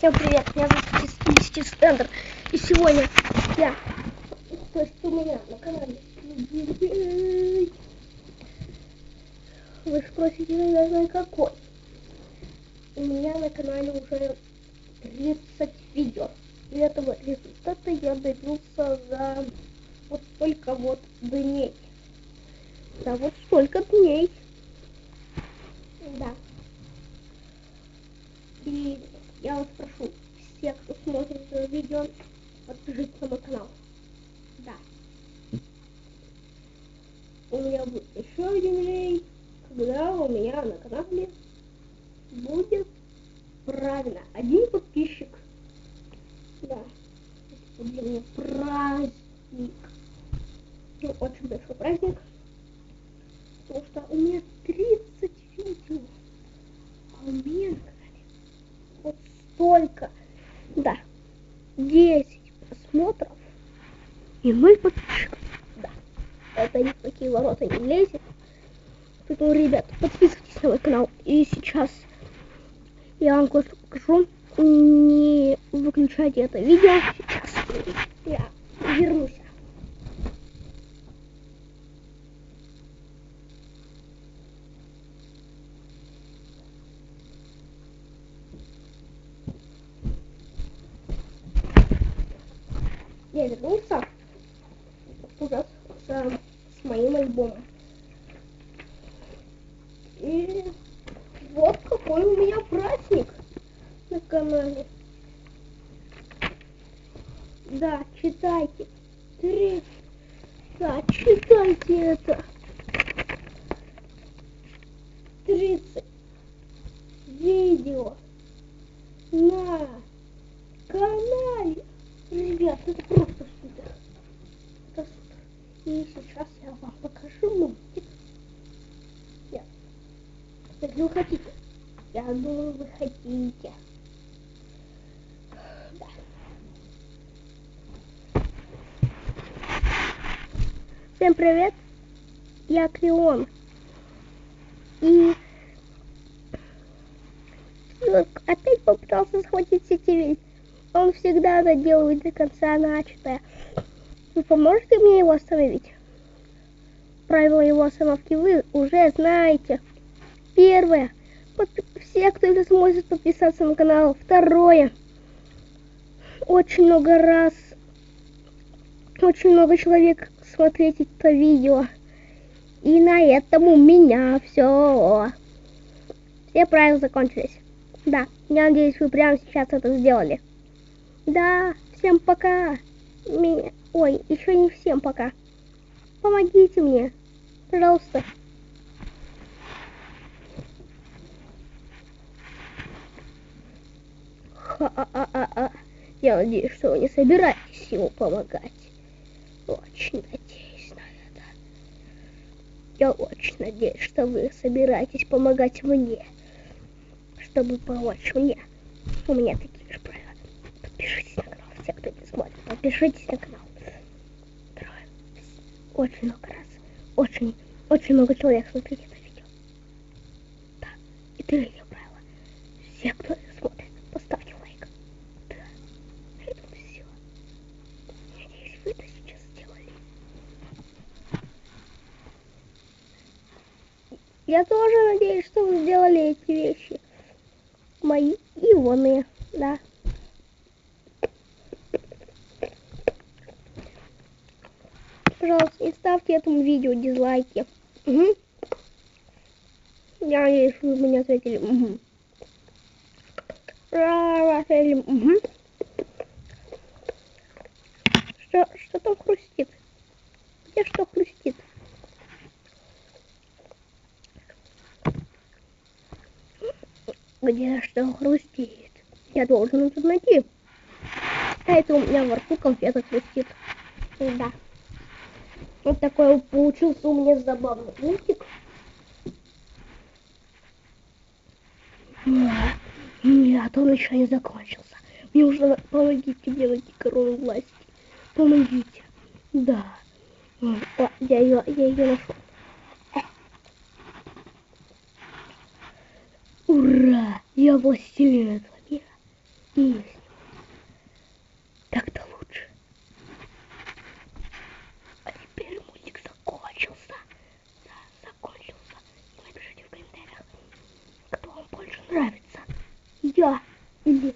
Всем привет, меня зовут Мистер Стендер. И сегодня я, то есть у меня на канале, вы спросите, наверное, какой? У меня на канале уже 30 видео. И этого результата я добился за вот столько вот дней. Да, вот столько дней. Да. И я вас прошу, все, кто смотрит это видео, подпишитесь на мой канал. Да. У меня будет еще один день, когда у меня на канале будет правильно один подписчик. Да. Это для меня праздник. Ну, очень большой праздник. Потому что у меня 30 видео. А у меня на канале вот столько. Да. 10 просмотров и 0 подписчиков. Да. Это ни в какие ворота не лезет. Поэтому, ребят, подписывайтесь на мой канал. И сейчас я вам кое-что покажу. Не выключайте это видео. Сейчас я вернусь. Я вернулся уже альбомом. И вот какой у меня праздник на канале. Да, читайте. Три. Да, читайте это. 30 видео на канале. Ребят, это просто супер. Это супер. И сейчас я вам покажу мультик. Нет. Если вы хотите. Я хотите. Да. Всем привет. Я Крион. И опять попытался схватить сетевик. Он всегда доделывает до конца начатое. Вы поможете мне его остановить? Правила его остановки вы уже знаете. Первое. Все, кто это сможет подписаться на канал. Второе. Очень много раз, очень много человек смотреть это видео. И на этом у меня все. Все правила закончились. Да, я надеюсь, вы прямо сейчас это сделали. Да, всем пока. Меня... Ой, еще не всем пока. Помогите мне, пожалуйста. Ха-а-а-а. Я надеюсь, что вы не собираетесь ему помогать. Очень надеюсь на это. Я очень надеюсь, что вы собираетесь помогать мне. Чтобы помочь мне. У меня такие же правила. Подпишитесь на канал, все, кто не смотрит. Подпишитесь на канал. Трое. Очень много раз. Очень, очень много человек смотрит это видео. Да. И третье правило. Все, кто это смотрит, поставьте лайк. Да. Это все. Надеюсь, вы это сейчас сделали. Я тоже надеюсь, что вы сделали эти вещи. Мои и воны, да. пожалуйста, не ставьте этому видео дизлайки. Угу. Я надеюсь, вы мне ответили. Угу. Рафаэль, угу. Что, что там хрустит? Где что хрустит? Где что хрустит? Я должен это найти. А это у меня во рту конфета хрустит. Да. Вот такой получился у меня забавный мультик. Нет, он еще не закончился. Мне уже помогите мне найти корону власти. Помогите. Да. О, я ее, я ее нашел. Ура! Я властелин этого мира. не снимать. Так-то лучше. А теперь мультик закончился. Да, закончился. И напишите в комментариях, кто вам больше нравится. Я или...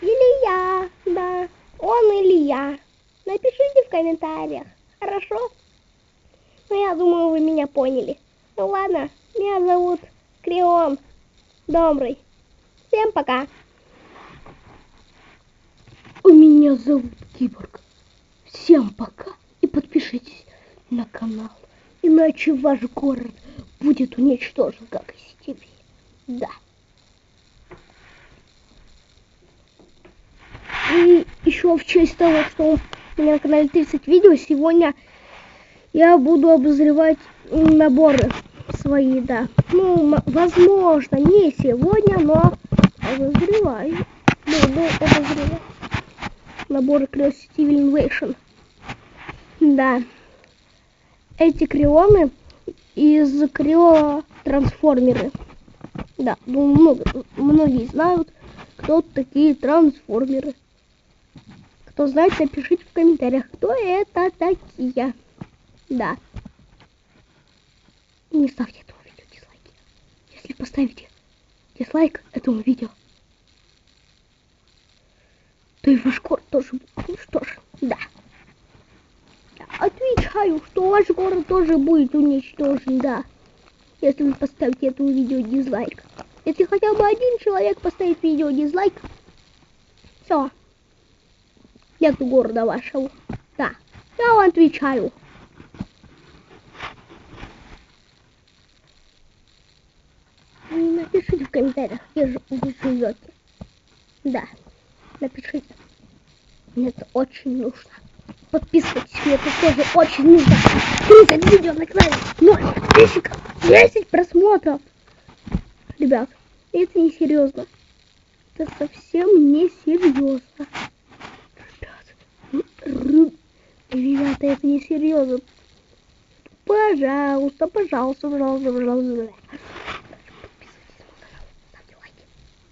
Или я, да. Он или я. Напишите в комментариях. Хорошо? Ну, я думаю, вы меня поняли. Ну ладно, меня зовут Крион Добрый. Всем пока. У меня зовут Киборг. Всем пока и подпишитесь на канал. Иначе ваш город будет уничтожен, как и Стиви. Да. И еще в честь того, что у меня на канале 30 видео, сегодня я буду обозревать наборы свои, да. Ну, возможно, не сегодня, но обозреваю. Буду обозревать наборы Curiosity Invasion. Да. Эти крионы из Крио трансформеры. Да, ну, много, многие знают, кто такие трансформеры. Кто знает, напишите в комментариях, кто это такие. Да. Не ставьте этому видео дизлайки. Если поставите дизлайк этому видео, то и ваш город тоже будет уничтожен. Да. Отвечаю, что ваш город тоже будет уничтожен, да. Если вы поставите этому видео дизлайк. Если хотя бы один человек поставит видео дизлайк, все. Нету города вашего. Да. Я вам отвечаю. Напишите в комментариях, где же вы живете. Да напишите. Мне это очень нужно. Подписывайтесь, мне это тоже очень нужно. 30 видео на канале, 0 подписчиков, 10 просмотров. Ребят, это не серьезно. Это совсем не серьезно. Ребят, ребята, это не серьезно. Пожалуйста, пожалуйста, пожалуйста, пожалуйста. Подписывайтесь на канал, ставьте лайки.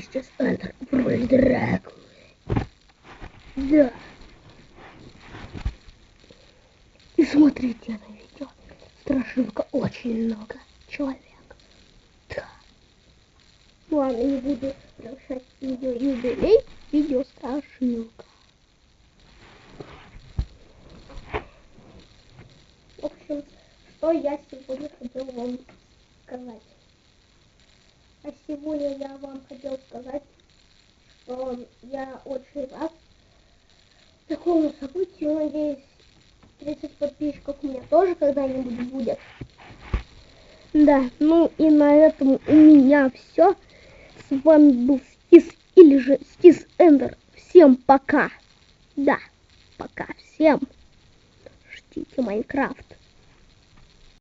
Стис Эндер в роли Дракулы. Да. И смотрите на видео. Страшилка очень много человек. Ладно, не буду превращать видео юбилей видео страшилка. В общем, что я сегодня хотел вам сказать. А сегодня я вам хотел сказать, что я очень рад такому событию. Надеюсь, 30 подписчиков у меня тоже когда-нибудь будет. Да, ну и на этом у меня все. С вами был Стис или же Стис Эндер. Всем пока. Да, пока всем. Ждите Майнкрафт.